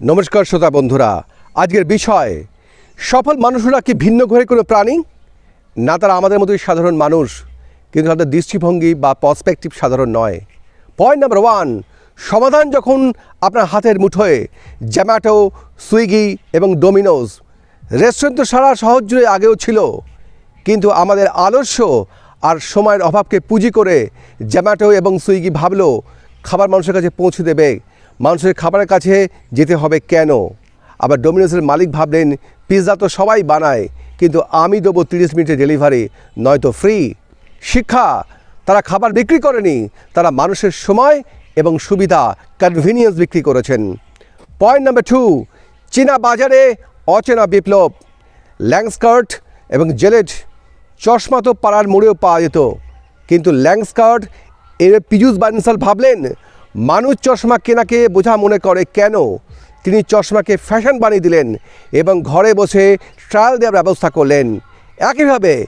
নমস্কার শ্রোতা বন্ধুরা, আজকের বিষয়, সফল মানুষরা কি ভিন্ন গ্রহে কোনো প্রাণী? না, তারা আমাদের মতোই সাধারণ মানুষ, কিন্তু তাদের দৃষ্টিভঙ্গি বা পার্সপেক্টিভ সাধারণ নয়। পয়েন্ট নাম্বার ওয়ান সমাধান যখন আপনার হাতের মুঠোয় জ্যামাটো সুইগি এবং ডোমিনোজ রেস্টুরেন্ট তো সারা শহর জুড়ে আগেও ছিল, কিন্তু আমাদের আলস্য আর সময়ের অভাবকে পুঁজি করে জ্যামাটো এবং সুইগি ভাবলো খাবার মানুষের কাছে পৌঁছে দেবে। মানুষের খাবারের কাছে যেতে হবে কেন? আবার ডোমিনোসের মালিক ভাবলেন, পিৎজা তো সবাই বানায়, কিন্তু আমি দেবো তিরিশ মিনিটের ডেলিভারি, নয়তো ফ্রি। শিক্ষা, তারা খাবার বিক্রি করেনি, তারা মানুষের সময় এবং সুবিধা কনভিনিয়েন্স বিক্রি করেছেন। পয়েন্ট নাম্বার টু চীনা বাজারে অচেনা বিপ্লব। ল্যাংস্কার্ট এবং জেলেট চশমা তো পাড়ার মোড়েও পাওয়া যেত, কিন্তু ল্যাংস্কার্ট এর পিজুস বানসাল ভাবলেন মানুষ চশমা কেনাকে বোঝা মনে করে কেন? তিনি চশমাকে ফ্যাশন বানিয়ে দিলেন এবং ঘরে বসে ট্রায়াল দেওয়ার ব্যবস্থা করলেন। একইভাবে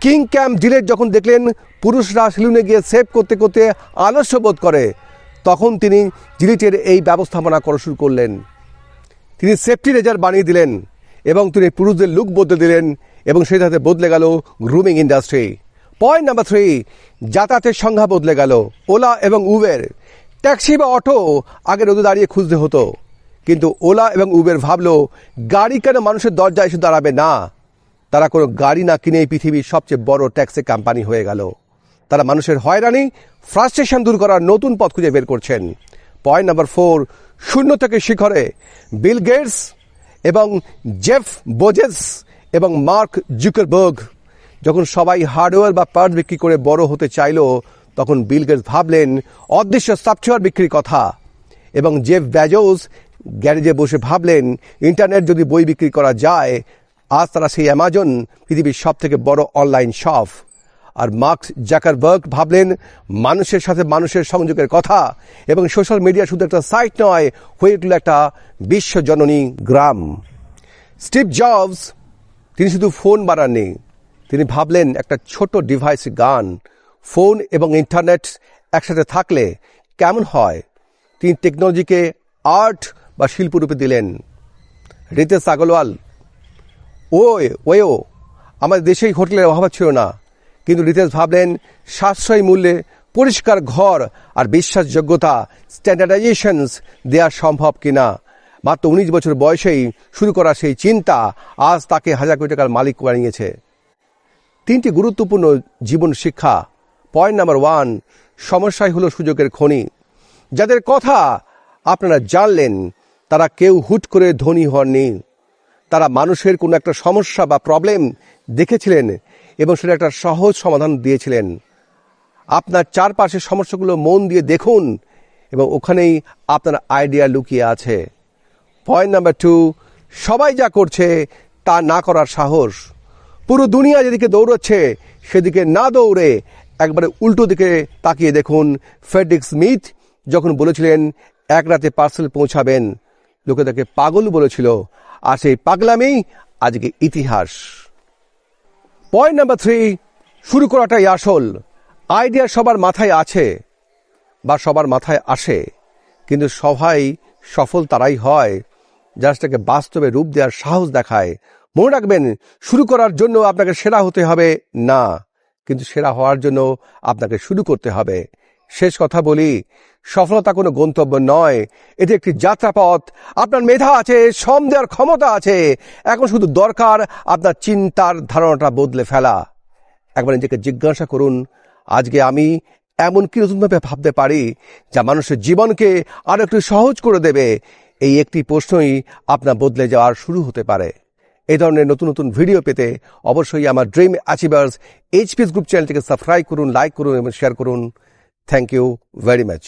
কিং ক্যাম্প জিলেট যখন দেখলেন, পুরুষরা সেলুনে গিয়ে সেভ করতে করতে আলস্য বোধ করে, তখন তিনি জিলিটের এই ব্যবস্থাপনা করা শুরু করলেন। তিনি সেফটি রেজার বানিয়ে দিলেন এবং তিনি পুরুষদের লুক বদলে দিলেন এবং সেই সাথে বদলে গেল grooming industry. Point number three, যাতায়াতের সংখ্যা বদলে গেল। ওলা এবং উবের ট্যাক্সি বা অটো আগে রোদে দাঁড়িয়ে খুঁজতে হতো। কিন্তু ওলা এবং উবের ভাবলো, গাড়ি কেন মানুষের দরজায় এসে দাঁড়াবে না? তারা কোনো গাড়ি না কিনে পৃথিবীর সবচেয়ে বড় ট্যাক্সি কোম্পানি হয়ে গেল। তারা মানুষের হয়রানি, ফ্রাস্ট্রেশন দূর করার নতুন পথ খুঁজে বের করছেন। পয়েন্ট নাম্বার ফোর, শূন্য থেকে শিখরে বিল গেটস এবং জেফ বোজেস এবং মার্ক জুকারবার্গ। যখন সবাই হার্ডওয়্যার বা পার্ট বিক্রি করে বড় হতে চাইলো তখন বিল গেটস ভাবলেন, অদৃশ্য সফটওয়্যার বিক্রির কথা। এবং জেফ ব্যাজোস গ্যারেজে বসে ভাবলেন, ইন্টারনেট যদি বই বিক্রি করা যায়, আজ তারা সেই অ্যামাজন, পৃথিবীর সব থেকে বড় অনলাইন শপ। আর মার্কস জাকারবার্গ ভাবলেন, মানুষের সাথে মানুষের সংযোগের কথা এবং সোশ্যাল মিডিয়া শুধু একটা সাইট নয়, হয়ে উঠল একটা বিশ্বজননী গ্রাম। স্টিভ জবস, তিনি শুধু ফোন বানাননি তিনি ভাবলেন, একটা ছোট ডিভাইস গান ফোন এবং ইন্টারনেট একসাথে থাকলে কেমন হয়? তিনি টেকনোলজিকে আর্ট বা শিল্পরূপে দিলেন। রিতেশ আগরওয়াল ও ওয়েও আমাদের দেশেই হোটেলের অভাব ছিল না। কিন্তু রিতেশ ভাবলেন, সাশ্রয়ী মূল্যে পরিষ্কার ঘর আর বিশ্বাসযোগ্যতা স্ট্যান্ডার্ডাইজেশনস দেওয়া সম্ভব কিনা? মাত্র উনিশ বছর বয়সেই শুরু করা সেই চিন্তা আজ তাকে হাজার কোটি টাকার মালিক বানিয়েছে তিনটি গুরুত্বপূর্ণ জীবন শিক্ষা পয়েন্ট নাম্বার ওয়ান সমস্যাই হলো সুযোগের খনি। যাদের কথা আপনারা জানলেন, তারা কেউ হুট করে ধনী হননি। তারা মানুষের কোনো একটা সমস্যা বা প্রবলেম দেখেছিলেন এবং সেটা একটা সহজ সমাধান দিয়েছিলেন। আপনার চারপাশের সমস্যাগুলো মন দিয়ে দেখুন এবং ওখানেই আপনার আইডিয়া লুকিয়ে আছে। পয়েন্ট নাম্বার টু সবাই যা করছে তা না করার সাহস। পুরো দুনিয়া যেদিকে দৌড়চ্ছে, সেদিকে না দৌড়ে একবারে উল্টো দিকে তাকিয়ে দেখুন ফেডরিক স্মিথ যখন বলেছিলেন, এক রাতে পার্সেল পৌঁছাবেন। লোকে তাকে পাগল বলেছিল। আর সেই পাগলামেই আজকে ইতিহাস। পয়েন্ট নাম্বার থ্রি, শুরু করাটাই আসল। আইডিয়া সবার মাথায় আছে বা সবার মাথায় আসে, কিন্তু সবাই সফল তারাই হয়, যারা সেটাকে বাস্তবে রূপ দেওয়ার সাহস দেখায়। মনে রাখবেন, শুরু করার জন্য আপনাকে সেরা হতে হবে না। কিন্তু সেরা হওয়ার জন্য আপনাকে শুরু করতে হবে। শেষ কথা বলি, সফলতা কোনো গন্তব্য নয়, এটি একটি যাত্রাপথ। আপনার মেধা আছে, শ্রম দেওয়ার ক্ষমতা আছে, এখন শুধু দরকার আপনার চিন্তার ধারণাটা বদলে ফেলা। একবার নিজেকে জিজ্ঞাসা করুন, আজকে আমি এমন কি নতুনভাবে ভাবতে পারি যা মানুষের জীবনকে আরও একটু সহজ করে দেবে? এই একটি প্রশ্নই আপনার বদলে যাওয়ার শুরু হতে পারে। এই ধরনের নতুন নতুন ভিডিও পেতে অবশ্যই আমার ড্রিম অ্যাচিভার্স এইচপিএস গ্রুপ চ্যানেলটিকে সাবস্ক্রাইব করুন লাইক করুন এবং শেয়ার করুন। Thank you very much